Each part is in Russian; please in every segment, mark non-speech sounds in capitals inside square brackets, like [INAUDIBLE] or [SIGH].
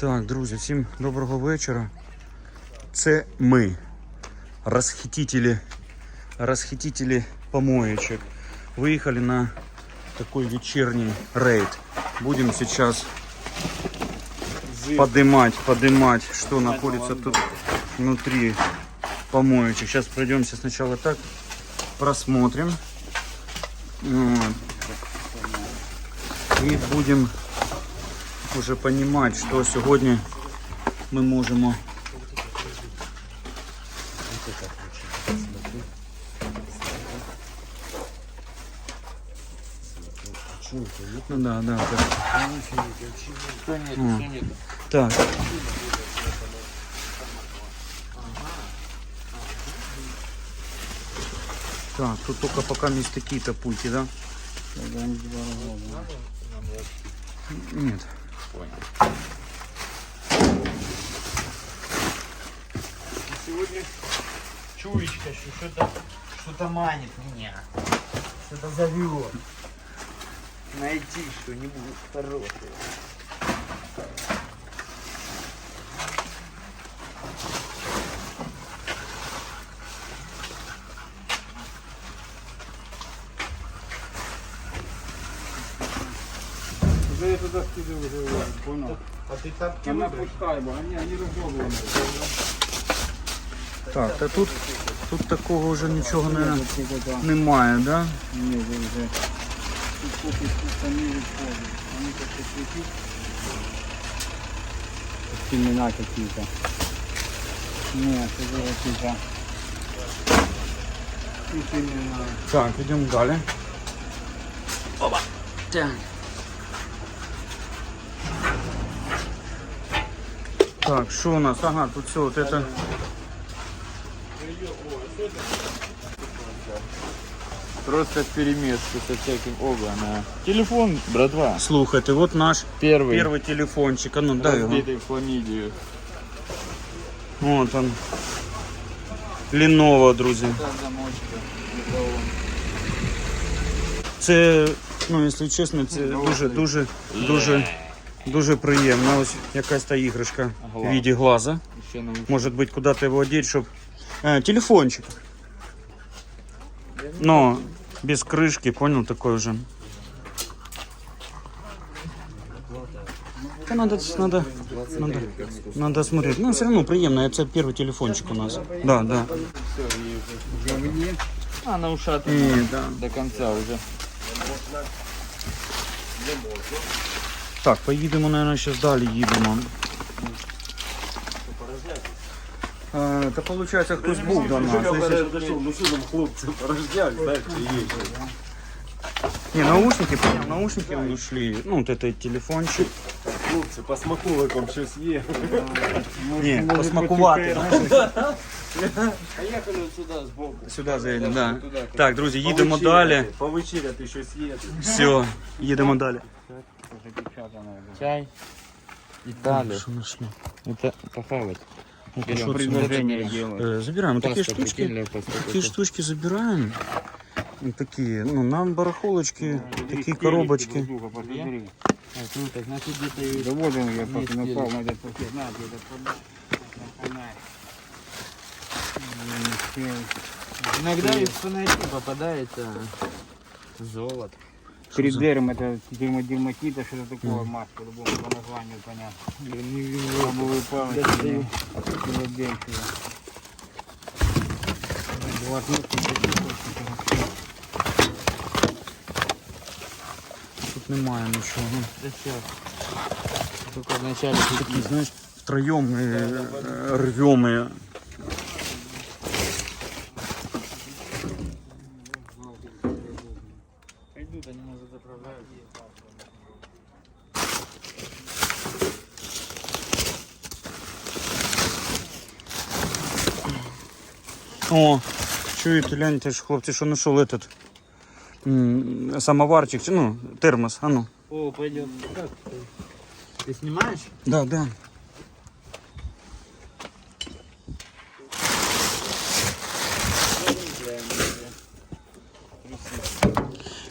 Так, друзі, всім доброго вечора. Це ми, розхитителі, розхитителі помоечек. Выехали на такой вечерний рейд. Будем сейчас подымать, подымать, что находится тут внутри помоечек. Сейчас пройдемся сначала так, просмотрим. Вот. И будем уже понимать, что сегодня мы можем Ну да, да, да. Что нет. Так. Так, тут только пока есть такие-то пульки, да? Нет. Сегодня чуечка, что что-то что-то манит меня. Что-то зовет. Найти что-нибудь хорошее. я туда скидываю уже, понял. А ты тапки Она выбрал? пускай бы, они, они разобраны. Так, та тут, тут такого вже нічого не, Вот это, немає, да? не, это уже. Тут кофе вкуса не выходит. Они как-то светит. Семена какие-то. Нет, это какие-то. И семена. Так, йдемо далі. Опа. Так. Так, що у нас? Ага, тут все, вот это. Просто в перемешку со всяким оба Телефон, братва. Слухайте, вот наш Первый. первый телефончик. А ну дай його. Разбитый в хламидию. Вот он. Lenovo, друзі. Це, ну, якщо чесно, це дуже, дуже, дуже, дуже приємно. Ось якась та іграшка в Глаз. віді глаза. Еще на Может быть, куда-то его одеть, чтобы... телефончик. Но без крышки, понял, такой уже. Да надо, надо, надо, надо смотреть. Ну, все равно приемно, это первый телефончик у нас. Да, да. А, на ушат И, да. до конца уже. Так, поїдемо, наверное, сейчас далі їдемо. Е, Та виходить, хтось був до нас. ну що там хлопці порожняк, знаєш, є. Не, наушники, понял, наушники ушли. Ну, вот это телефончик. Хлопці, по смаколикам щось є. Не, посмакувати. Поехали вот сюда сбоку. Сюди заїдемо, да. Так, друзі, їдемо далі. Повечеряти щось є. Все, їдемо далі. Чай. Италия. Що знайшли? Это похавать. Ну, що це? Предложение делаю. Е, Забираємо такі Паста, штучки. прикинь, Лев, паста, Такі штучки забираємо. Вот Такие, ну, нам барахолочки, такие коробочки. Посмотри. А, круто, значит где-то и... Да вот он, я просто Есть напал дело. на этот пакет. На, где-то под- на фонарь. М, всё. Иногда из фонарей попадается золото. Тридерм это дермодерматита, что-то такое, маска, любому по названию понятно. Бобовые палочки, Достаю. Филадельфия. Два штуки, Тут немає нічого. Да все. Только вначале Такі, знаєш, втроєм ми е, О, чуєте, гляньте ж, хлопці, що знайшов этот м, самоварчик, чи, ну, термос, а ну. О, пойдет. Как ты? Ты снимаешь? Да, да.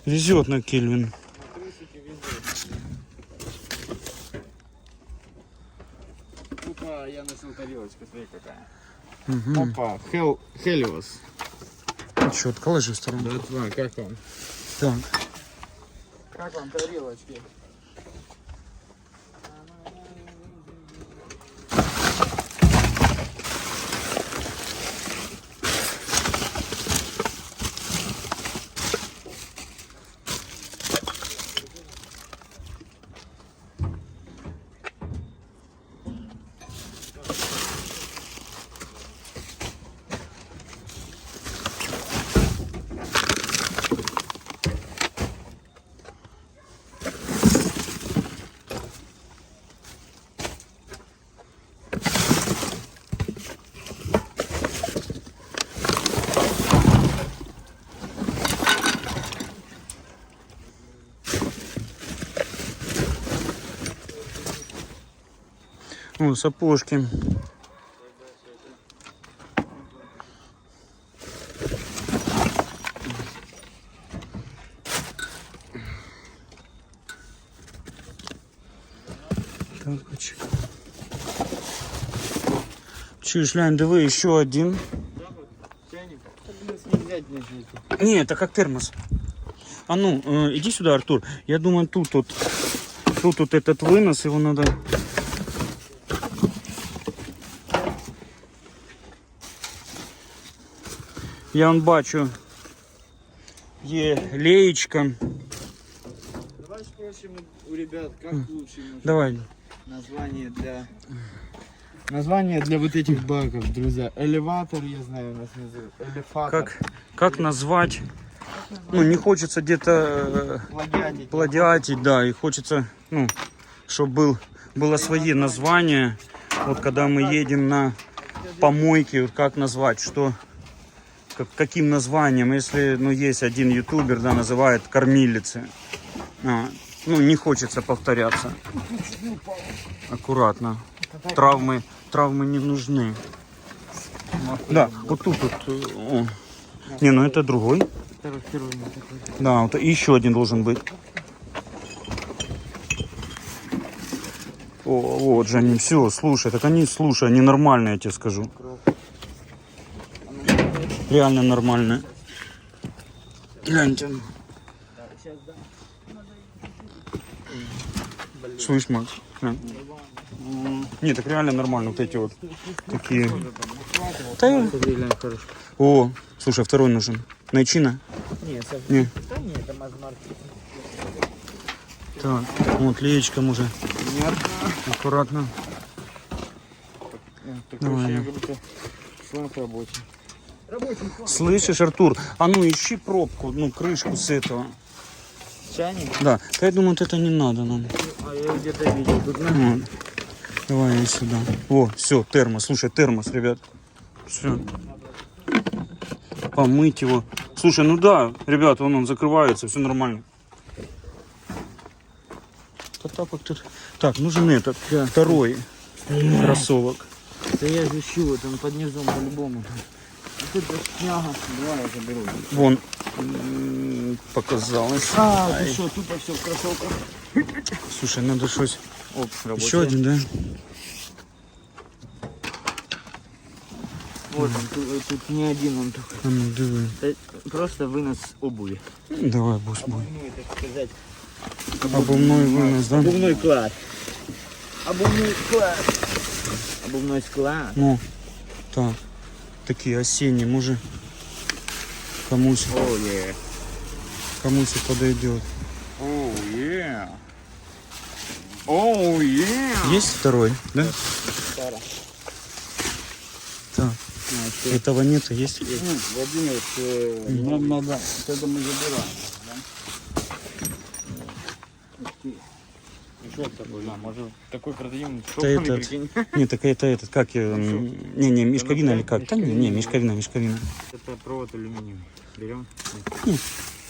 Везет на Кельвин. А, я нашел тарелочку, смотри какая. Угу. Опа, Хел, Хелиос. Чітко ложи в сторону. 22, как вам? Так. Как вам тарелочки? О, сапожки. Так, почекай. Чуєш, глянь, диви, ще один. Не, это как термос. А ну, э, иди сюда, Артур. Я думаю, тут вот, тут вот этот вынос, его надо... Я вон бачу, є леечка. Давай спросим у ребят, как лучше Давай. название для... Название для вот этих баков, друзья. Элеватор, я знаю, у нас называют. Элефатор. Как, как назвать? Ну, не хочется где-то э, Плагиатить. плагиатить, да, и хочется, ну, чтобы был, было свои названия. Вот когда мы едем на помойки, вот как назвать, что, как- каким названием, если, ну, есть один ютубер, да, называет кормилицы. А, ну, не хочется повторяться. Аккуратно. Травмы, травмы не нужны. Да, вот тут вот. о. Не, ну это другой. Да, вот и еще один должен быть. О, вот же они, все, слушай, так они, слушай, они нормальные, я тебе скажу. Реально нормальные. Гляньте. Слышь, Макс. Не, так реально нормально, вот эти вот такие. Да. О, слушай, второй нужен. Найчина? Нет. Не. Да нет, это мазмарки. Так, вот леечка уже. Аккуратно. Такое Давай. ощущение, как будто шланг рабочий. Слышишь, Артур? А ну ищи пробку, ну крышку с этого. Чайник? Да, да я думаю, вот это не надо нам. А я где-то видел. Тут. Вот. Давай я сюда. О, все, термос. Слушай, термос, ребят. Все. Помыть его. Слушай, ну да, ребят, вон он закрывается, все нормально. Да тапок тут. Так, нужен этот, второй кроссовок. Да я же ищу, вот он под низом по-любому. Вот это шняга. Давай я заберу. Вон показалось. А, ты что, тупо все в кроссовках. Слушай, надо щось. Оп, рабочий. Еще один, да? Вот он, тут, тут не один он только. А ну диви. Это просто вынос обуви. Давай, бус мой. Обувной, так сказать. Обувной вынос, да? Обувной клад. Обувной клад. Обувной склад. Ну, так. Такие осенние, может, комусь, О, е. комусь и подойдет. О, е. О, е. Есть второй, да? Сара. Так. А? Этого нет, а есть? Владимир, нам надо, это мы забираем. Что это такое? Да, может, такой продадим Да этот. Нет, так это этот, как я, м, не, не, мешковина или как? Да не, не, мешковина, мешковина. Это провод алюминиевый. Берем?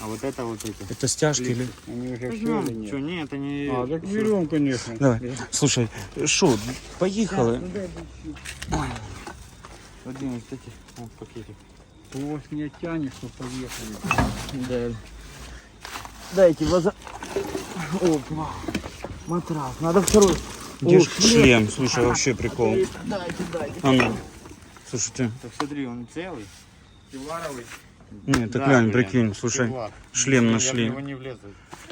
А вот это вот эти. Это стяжки или? Они уже все или нет? Что, нет, это не... А, так берем, конечно. Давай. Слушай, что, поехали. Владимир, кстати, вот пакетик. Ты вас не оттянешь, что поехали. Да. Дайте воза... Опа. Матрас. Надо второй. Где О, ж шлем? Слушай, вообще прикол. Дайте, дайте. А ну, слушайте. Так смотри, он целый. Кевларовый. Нет, так Да, глянь, прикинь, слушай, Кевлар. шлем Я в нашли. него не влезу.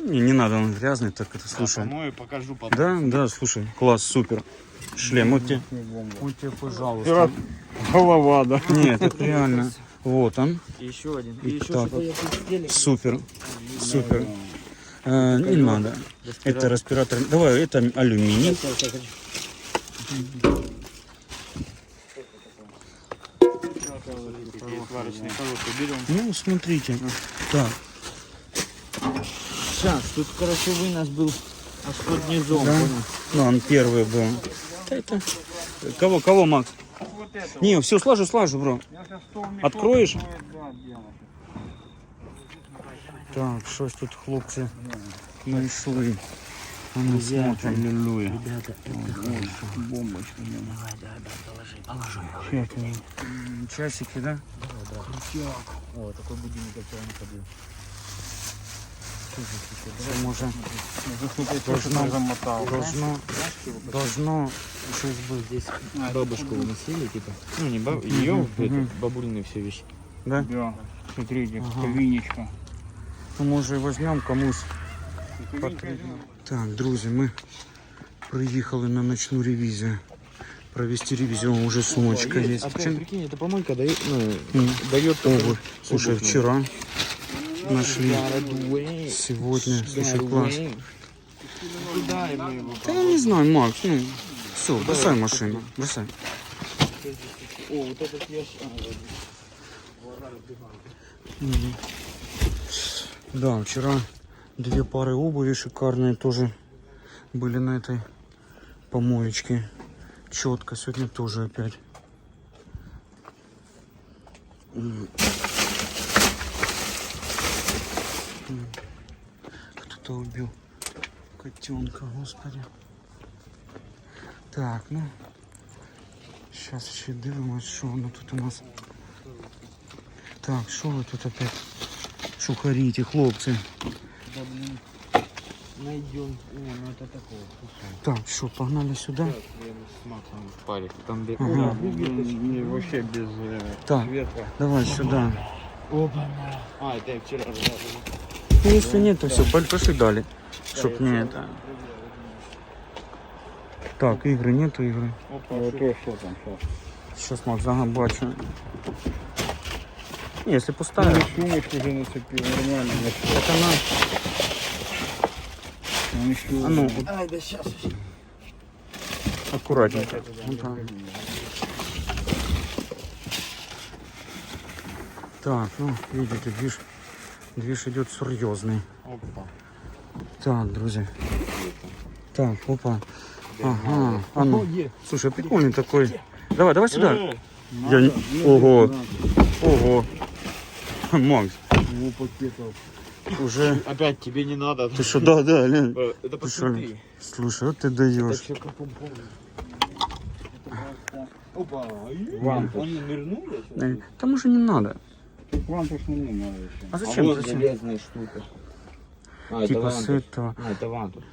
Не, не надо, он грязный, так это, слушай. Помою, покажу потом. Да, да, слушай, класс, супер. Шлем, вот тебе, вот тебе, пожалуйста. Голова, да. Нет, это реально. [LAUGHS] Вот он, И еще один. И И еще так. я супер, супер. А, не надо. Это респиратор. Давай, это алюминий. Ну, смотрите. Так, Сейчас, тут, короче, вынос был аж под низом, Да. понял? ну он первый был. Да это... Кого, кого, Макс? Вот это. Не, все, слажу, слажу, бро. Откроешь? ну, да. Так, щось тут хлопці знайшли. А ну смотрим. Аллилуйя. Ребята, это бомбочка. Давай, давай, давай, положи, положи. М, Часики, да? О, такой будильник я вчера находил. Це може Должно замотал. должно, должно щось бути. Здесь бабушку выносили, типа. Ну, не баб... Ее, мгм. бабулины все вещи. Да? Да. Смотрите, Ага. кавинечка. Ну, може візьмемо комусь. Потрібно. Так, друзі, ми приїхали на ночну ревізію. Провести ревізію, О, уже сумочка є. А Чим- прикинь, это помойка дает, ну, М. дает Ого, слушай, вчера нашли. Сегодня, слушай, класс. Туда и мы его. Да я не знаю, Макс, ну, все, бросай машину, бросай. О, вот этот я... да, вчера две пары обуви шикарные тоже были на этой помоечке. Четко, сегодня тоже опять. Кто-то убил котенка, господи. Так, ну, сейчас еще дивимось, що воно тут у нас. Так, що ви тут опять шухарите, хлопці? Да, блин. Найдем. Не, ну это такого. Так, що, погнали сюди? С Максом в паре. Там где... Ага. Не, вообще без э, Так, света. давай сюди. Опа. А, это я вчера рассказывал. Ну, если нет, то все, пошли далі. Щоб не это. Так, ігри, нету ігри. Опа, вот то, что там сейчас. Сейчас Макс, ага, бачу. Ні, Якщо поставити, сумочку уже нацепил, нормально. так вона... Он еще... А ну, Ай, да сейчас. акуратненько. Вот так. Так, ну, видите, движ, движ идет серьезный. Опа. Так, друзья. Так, опа. Ага. А ну. Слушай, прикольный такой. Давай, давай сюда. Я не... Ого. Ого. Макс, О, пакетов. уже... Опять тебе не надо. Ты что, да, да, Лен. Э, Это Ты посмотри. Слушай, вот ты Это даешь. все как он помнит. Опа. Ван, он нырнул? Э, Там уже не надо. Вам точно не надо еще. А зачем? вот зачем? железная штука. А, это Типа с этого. А, это вантус.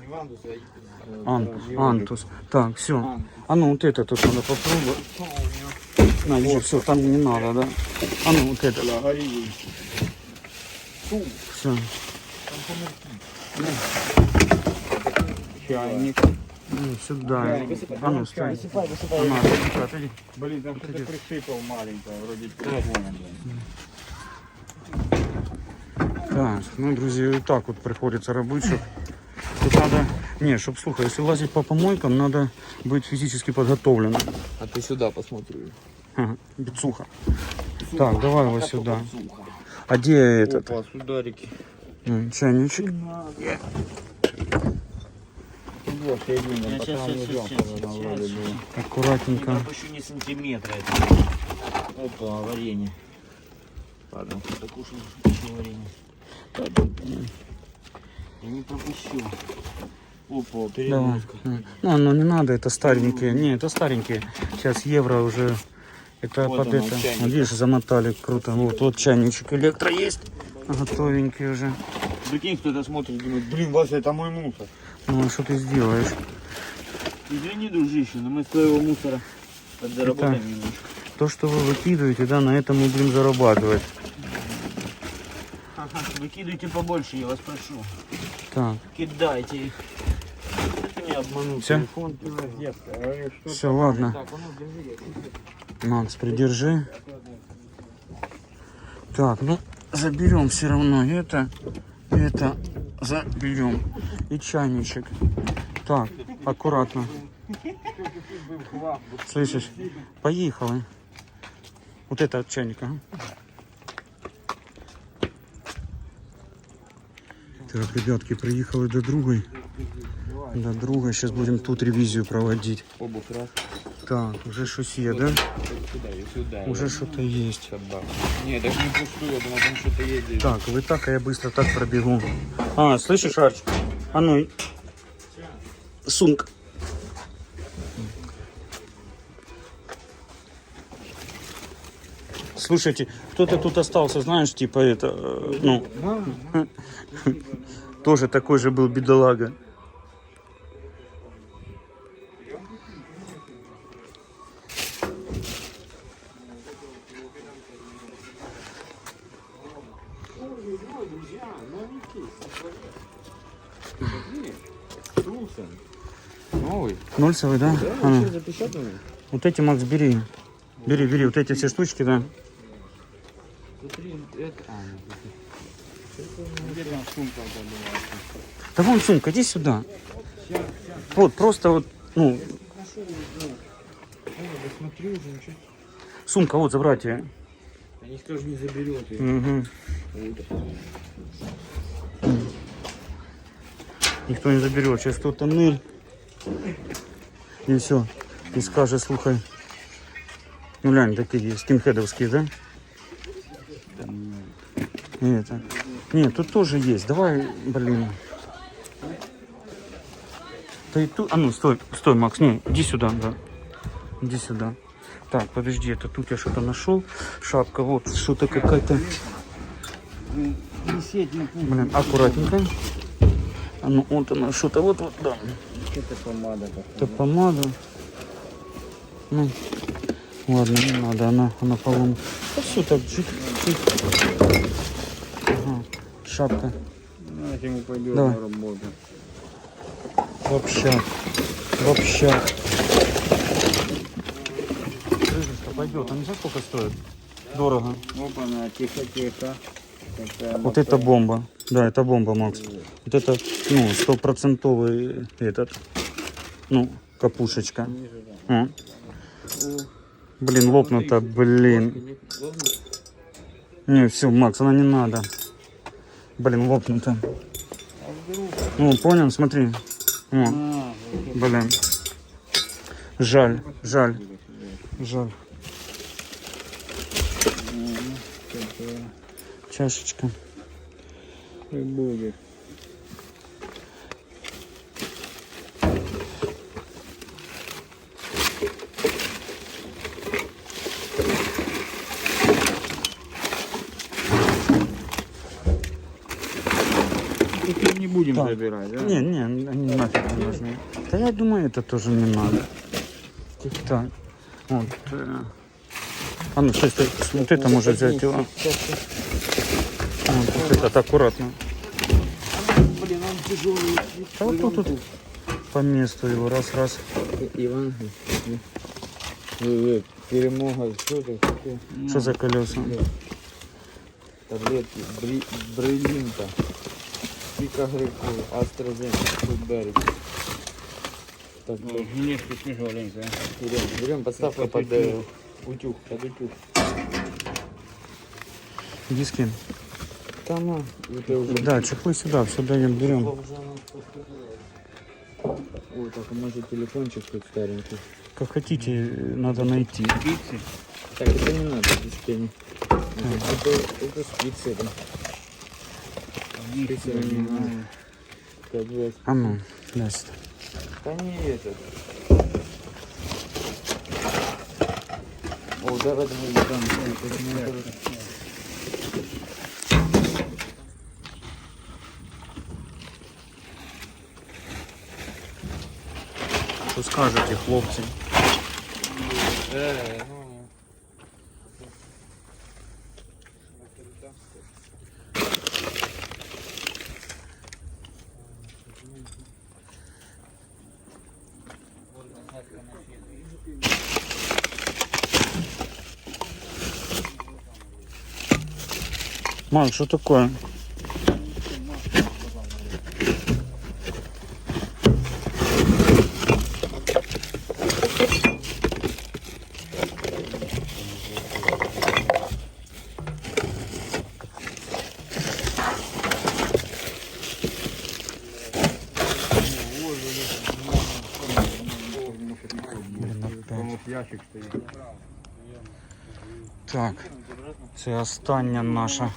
Не вантус, а... Ан, антус. Так, все. А ну вот это тут надо попробовать. На, вижу, все, там не надо, да? А ну вот это. Все. Чайник. Ну, сюда. А ну, стой. А ну, отойди, отойди. Блин, там что-то присыпал маленькое, вроде телефона. Так, ну, друзі, і так от приходиться робити, щоб тут надо... Не, щоб, слухай, якщо лазить по помойкам, надо быть физически подготовленным. А ты сюда посмотри. Бицуха. Так, давай его сюда. А где этот Опа, сударики. м, чайничек? Вот, Я пока не когда вроде. Аккуратненько. пропущу ни сантиметра это. Опа, варенье. Ладно, покушаю еще варенье. Я не пропущу. Опа, Давай. перегрузка. М. Ну, ну не надо, это старенькие. Не, это старенькие. Сейчас евро уже. Это Вот под оно, это. чайник. Видишь, замотали круто. Вот, вот чайничек электро есть. Готовенький уже. Прикинь, кто-то смотрит, думает, блин, Вася, это мой мусор. Ну, а что ты сделаешь? Извини, дружище, но мы с твоего мусора подзаработаем немножко. То, что вы выкидываете, да, на этом мы будем зарабатывать. Ага, выкидывайте побольше, я вас прошу. Так, Кидайте их. Ты меня обманул. Всё? Телефон. А все, ладно. Так, а ну держи, я Макс, придержи. Так, ну, заберем все равно это. Это заберем. И чайничек. Так, аккуратно. Слышишь? Поехали. Вот это от чайника. ага. Так, ребятки, приехали до другой. До друга. Сейчас будем тут ревизию проводить. Обувь раз. Так, уже щось є, да? Уже что-то есть. Собака. Не, даже не пустую, я думал, там что-то едет. Так, вы так, а я быстро так пробегу. А, слышишь, Арч? А ну, сумка. Слушайте, кто-то тут остался, знаешь, типа это, э, ну, [LAUGHS] тоже такой же был бедолага. Новый? Нольцевый, да? А ну. Вот эти, Макс, бери. Бери, бери, вот эти все штучки, да. Да вон сумка, иди сюда. Вот, просто вот, ну, сумка, вот, забрать ее. Они скажут, не заберет ее. Угу. Никто не заберет. Сейчас кто-то ныль. И все. И скажет, слухай. Ну, глянь, такие скинхедовские, да? Это. Нет, тут тоже есть. Давай, блин. Да и тут... А ну, стой, стой, Макс. Не, иди сюда, да. Иди сюда. Так, подожди, это тут я что-то нашел. Шапка, вот, что-то какая-то. Блин, аккуратненько. А ну, вот она, что-то вот, вот, да. Это помада. Это помада. Ну, ладно, не надо, она, она поломана. Да все так, чик. Ага, шапка. Ну, ему пойдет Давай. на работу. В общак. В общак. Крышечка пойдет. А не знаю, сколько стоит? Дорого. Опа, на тихо, тихо. Такая Вот это бомба. Да, это бомба, Макс. Вот это, ну, стопроцентовый этот, ну, капушечка. О. Блин, лопнута, блин. Не, все, Макс, она не надо. Блин, лопнута. Ну, понял, смотри. О, блин. Жаль, жаль, жаль. Чашечка. Будет. Тут не будем Так. забирать, да? Не, не, они нафиг не нужны. Да я думаю, это тоже не надо. Так, вот. э, А ну, стой, стой, вот это можно взять. его. Вот этот аккуратно. Блин, он тяжелый. А вот тут, тут по месту его раз, раз. Иван. Э, Перемога, что это? такое? Что за колеса? Таблетки, бри, брилинта, пикагрикол, астрозенка, фудберик. Так, Ну, Немножко тяжеленько. берем, берем, подставка под э, утюг, под утюг. Диски. Там, это уже... Да, чехлы сюда, все даем, берем. Ой, так, а может телефончик тут старенький. Как хотите, надо найти. Пиццы. Так, это не надо, диски. Это, это спицы. это. Спицы не надо. Как бы, А ну, дай сюда. Да не этот. О, давай, давай, там, это не надо. Що скажете, хлопці? Марк, что такое? Так, це остання наша.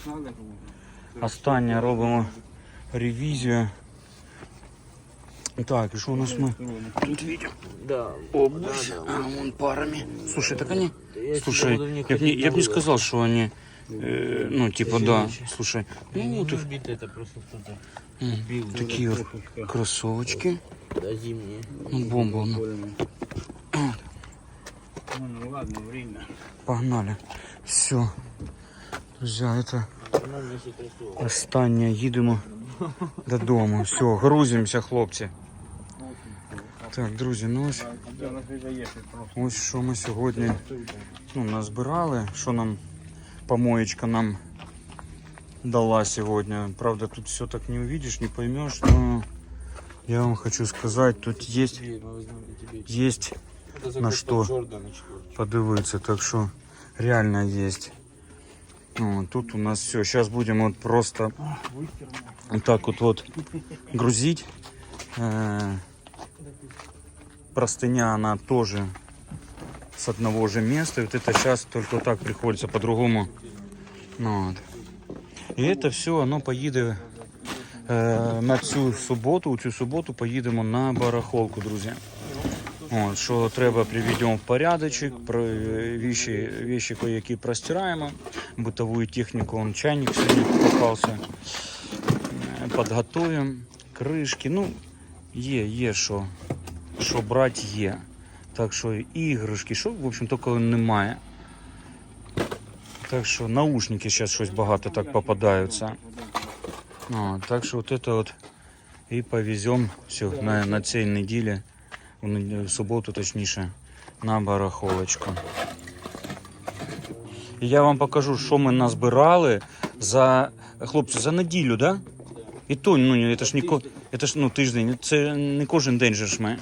Остання робимо ревізію. Так, і що у нас ми тут видим? Да. Обувь, а вон парами. Слушай, так они... Слушай, я бы не, я б не сказал, что они... э, ну, типа, да. Слушай, ну вот их Бит это просто кто-то м, бил. такие вот кроссовочки. Да, зимние. Ну, бомба. Ну, Ну, ну ладно, время. погнали. Все. Друзі, это Нам не красиво. останнє. Їдемо додому. Все, грузимося, хлопці. Так, друзі, ну ось, А у нас вже є щось просто. ось що ми сьогодні ну, назбирали, що нам помоечка нам дала сегодня. Правда, тут все так не увидишь, не поймешь, но я вам хочу сказать, тут есть, Мы возьмем тебе. есть Это На закупка что? Джорданочку. подивиться, так что реально есть. Ну, тут у нас все. Сейчас будем вот просто вот так вот, вот грузить. Э, простыня, она тоже с одного же места. И вот это сейчас только так приходится по-другому. Ну, вот. І це все, воно поїде е, на цю суботу. У цю суботу поїдемо на барахолку, друзі. От, що треба, приведемо в порядочок, про вещи, вещи кое-які простираємо, бытовую технику, он чайник сьогодні попався, Е, підготуємо, кришки, ну, є, є що, що брати є. Так що іграшки, що, в общем, тільки немає. Так що наушники зараз щось багато так попадаються. О, так що от это от і повеземо все на, на цій неділі, в, суботу точніше, на барахолочку. І я вам покажу, що ми назбирали за хлопці за неділю, да? І то, ну це ж не це ж ну тиждень, це не кожен день же ж ми.